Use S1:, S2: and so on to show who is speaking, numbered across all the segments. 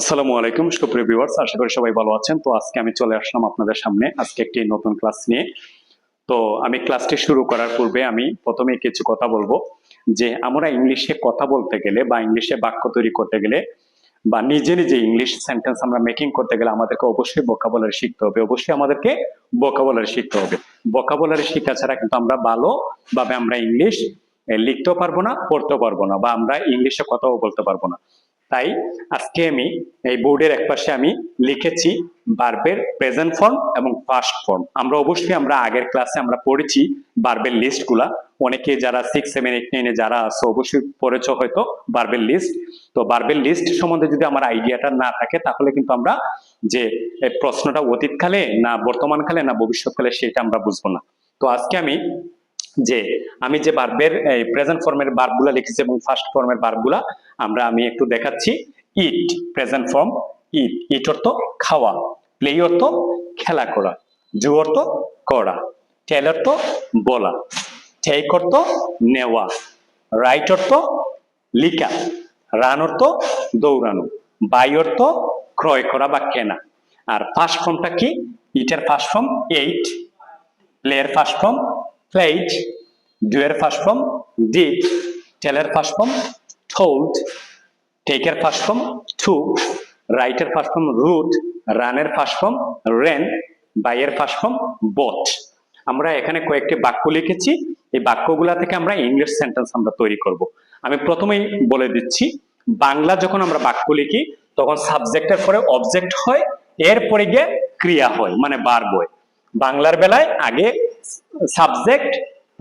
S1: আসসালামু আলাইকুম, সুপ্রিয় ভিউয়ার্স আশা করি সবাই ভালো আছেন। তো আজকে আমি চলে আসলাম আপনাদের সামনে, আজকে একটি নতুন ক্লাস নিয়ে। তো আমি ক্লাসটি শুরু করার পূর্বে আমি প্রথমে কিছু কথা বলব, যে আমরা ইংলিশে কথা বলতে গেলে বা ইংলিশে বাক্য তৈরি করতে গেলে বা নিজে নিজে ইংলিশ সেন্টেন্স আমরা মেকিং করতে গেলে আমাদেরকে অবশ্যই বোকাবলারি শিখতে হবে, অবশ্যই আমাদেরকে বোকাবলারি শিখতে হবে। বোকাবলারি শিক্ষা ছাড়া কিন্তু আমরা ভালো ভালোভাবে আমরা ইংলিশ লিখতেও পারব না, পড়তেও পারব না বা আমরা ইংলিশে কথাও বলতে পারব না। তাই আজকে আমি এই বোর্ডের একপাশে আমি লিখেছি বার্বের প্রেজেন্ট ফর্ম এবং পাস্ট ফর্ম আমরা অবশ্যই আমরা আগের ক্লাসে আমরা পড়েছি বার্বের লিস্টগুলা। অনেকে যারা সিক্স সেভেন এইট নাইনে যারা আছে, অবশ্যই পড়েছ হয়তো বার্বের লিস্ট তো বার্বের লিস্ট সম্বন্ধে যদি আমার আইডিয়াটা না থাকে, তাহলে কিন্তু আমরা যে প্রশ্নটা অতীতকালে না বর্তমানকালে না ভবিষ্যৎকালে সেটা আমরা বুঝব না। তো আজকে আমি যে আমি যে বার্বের এই প্রেজেন্ট ফর্মের বার্বগুলা লিখেছি এবং ফার্স্ট ফর্মের বার্বগুলা আমরা, আমি একটু দেখাচ্ছি। ইট প্রেজেন্ট ফর্ম ইট ইট অর্থ খাওয়া প্লে অর্থ খেলা করা জু অর্থ করা টেল অর্থ বলা টেক অর্থ নেওয়া রাইট অর্থ লিখা রান অর্থ দৌড়ানো বাই অর্থ ক্রয় করা বা কেনা। আর ফার্স্ট ফর্মটা কি? ইটের ফার্স্ট ফর্ম এইট প্লেয়ের ফার্স্ট ফর্ম প্লেড ডুয়ের ফার্স্ট ফর্ম ডিড টেলের ফার্স্ট ফর্ম টোল্ড টেকের ফার্স্ট ফর্ম টুক রাইটের ফার্স্ট ফর্ম রুট রানের ফার্স্ট ফর্ম রেন বাইয়ের ফার্স্ট ফর্ম বট আমরা এখানে কয়েকটি বাক্য লিখেছি, এই বাক্যগুলা থেকে আমরা ইংলিশ সেন্টেন্স আমরা তৈরি করব। আমি প্রথমেই বলে দিচ্ছি, বাংলা যখন আমরা বাক্য লিখি, তখন সাবজেক্টের পরে অবজেক্ট হয়, এরপরে গিয়ে ক্রিয়া হয় মানে বার বয় বাংলার বেলায় আগে সাবজেক্ট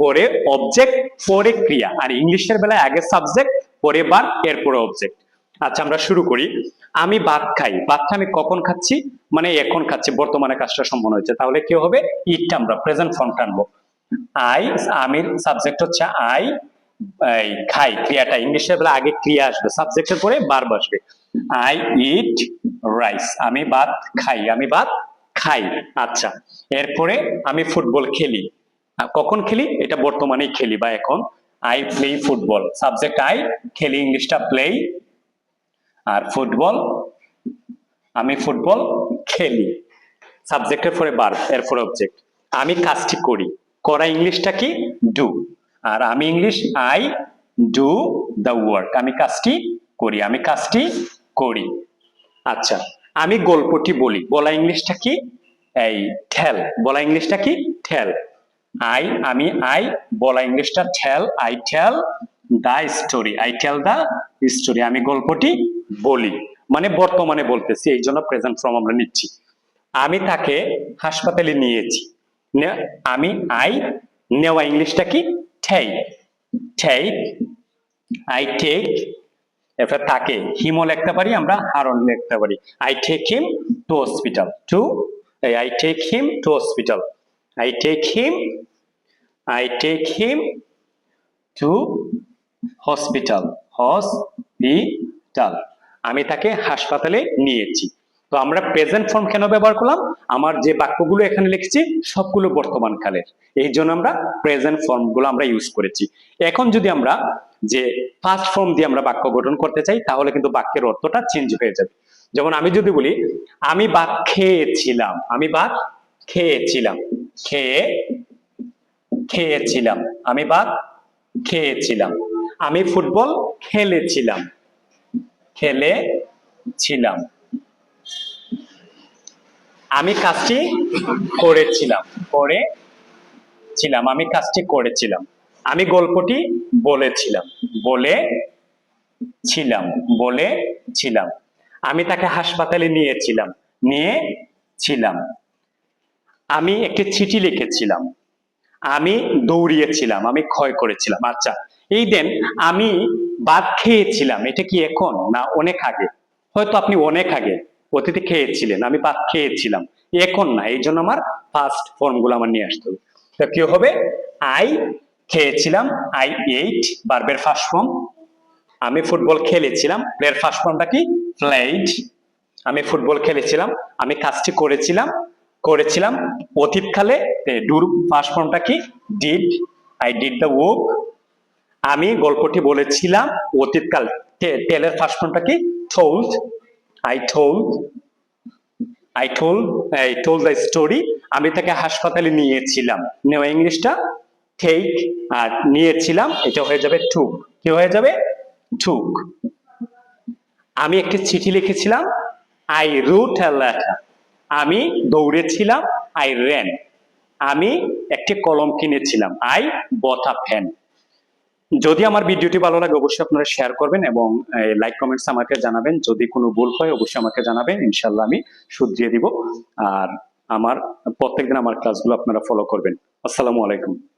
S1: পরে অবজেক্ট পরে ক্রিয়া। আর ইংলিশের বেলায় আগে সাবজেক্ট পরে বার এরপরে অবজেক্ট আচ্ছা আমরা শুরু করি। আমি ভাত খাই। ভাতটা আমি কখন খাচ্ছি? মানে এখন খাচ্ছি। বর্তমানে কাজটা সম্পন্ন হয়েছে। তাহলে কি হবে? ইটটা আমরা প্রেজেন্ট ফর্ম টানবো আই আমির সাবজেক্ট হচ্ছে আই খাই। ক্রিয়াটা ইংলিশের বেলা আগে ক্রিয়া আসবে। সাবজেক্টের পরে বার বসবে আই ইট রাইস আমি ভাত খাই। আমি ভাত খাই। আচ্ছা এরপরে আমি ফুটবল খেলি। কখন খেলি? এটা বর্তমানেই খেলি বা এখন। I play football subject I খেলি ইংলিশটা প্লে আর ফুটবল, আমি ফুটবল খেলি। সাবজেক্টের পরে বার এরপরে অবজেক্ট আমি কাজটি করি। করা ইংলিশটা কি? ডু আর আমি English I do the work আমি কাজটি করি। আমি কাজটি করি। আচ্ছা আমি গল্পটি বলি। বলা ইংলিশটা কি? এই ঠেল বলা ইংলিশটা কি? ঠেল আই আমি আই বলা ইংলিশটা tell I tell the story I tell the story আমি গল্পটি বলি। মানে বর্তমানে বলতেছি, এই জন্য প্রেজেন্ট ফর্ম আমরা নিচ্ছি। আমি তাকে হাসপাতালে নিয়েছি। আমি আই নেওয়া ইংলিশটা কি? ঠেই ঠেই আই টেক এরপর তাকে হিমও লিখতে পারি, আমরা হারন লিখতে পারি। I take him to hospital to I take him to hospital I take him I take him to hospital hospital আমি তাকে হাসপাতালে নিয়েছি। তো আমরা প্রেজেন্ট ফর্ম কেন ব্যবহার করলাম? আমার যে বাক্যগুলো এখানে লিখেছি, সবগুলো বর্তমান কালের। এই জন্য আমরা প্রেজেন্ট ফর্মগুলো আমরা ইউজ করেছি। এখন যদি আমরা যে ফার্স্ট ফর্ম দিয়ে আমরা বাক্য গঠন করতে চাই, তাহলে কিন্তু বাক্যের অর্থটা চেঞ্জ হয়ে যাবে। যেমন আমি যদি বলি, আমি ভাত খেয়েছিলাম, আমি ভাত খেয়েছিলাম খেয়ে খেয়েছিলাম, আমি ভাত খেয়েছিলাম, আমি ফুটবল খেলেছিলাম খেলেছিলাম। আমি কাজটি করেছিলাম করেছিলাম, আমি কাজটি করেছিলাম। আমি গল্পটি বলেছিলাম বলে ছিলাম বলে ছিলাম আমি তাকে হাসপাতালে নিয়েছিলাম নিয়ে ছিলাম আমি একটি চিঠি লিখেছিলাম, আমি দৌড়িয়েছিলাম, আমি ক্ষয় করেছিলাম। আচ্ছা এই দেন আমি ভাত খেয়েছিলাম, এটা কি এখন না অনেক আগে? হয়তো আপনি অনেক আগে। অতীতে খেয়েছিলেন, আমি ভাত খেয়েছিলাম। এখন না, এই জন্য আমার ফার্স্ট ফর্মগুলো আমার নিয়ে আসতে হবে। তো কি হবে? আই খেয়েছিলাম আই এইট বার্বের ফার্স্ট ফর্ম আমি ফুটবল খেলেছিলাম প্লেয়ার ফার্স্ট ফর্মটা কি? প্লেড আমি ফুটবল খেলেছিলাম, আমি কাজটি করেছিলাম করেছিলাম অতীতকালে ডুর ফার্স্ট ফর্মটা কি? Did I did the work আমি গল্পটি বলেছিলাম অতীতকাল টেলের ফার্স্ট ফর্মটা কি? Told I told I told I told the story আমি তাকে হাসপাতালে নিয়েছিলাম। নেওয়া ইংলিশটা টেক আর নিয়েছিলাম, এটা হয়ে যাবে টুক কি হয়ে যাবে? টুক আমি একটি চিঠি লিখেছিলাম আই রুট letter আমি দৌড়েছিলাম আই রেন আমি একটি কলম কিনেছিলাম আই আ পেন যদি আমার ভিডিওটি ভালো লাগে, অবশ্যই আপনারা শেয়ার করবেন এবং লাইক কমেন্টস আমাকে জানাবেন। যদি কোনো ভুল হয়, অবশ্যই আমাকে জানাবেন। ইনশাল্লাহ আমি শুধরিয়ে দিব। আর আমার, প্রত্যেকদিন আমার ক্লাসগুলো আপনারা ফলো করবেন। আসসালামু আলাইকুম।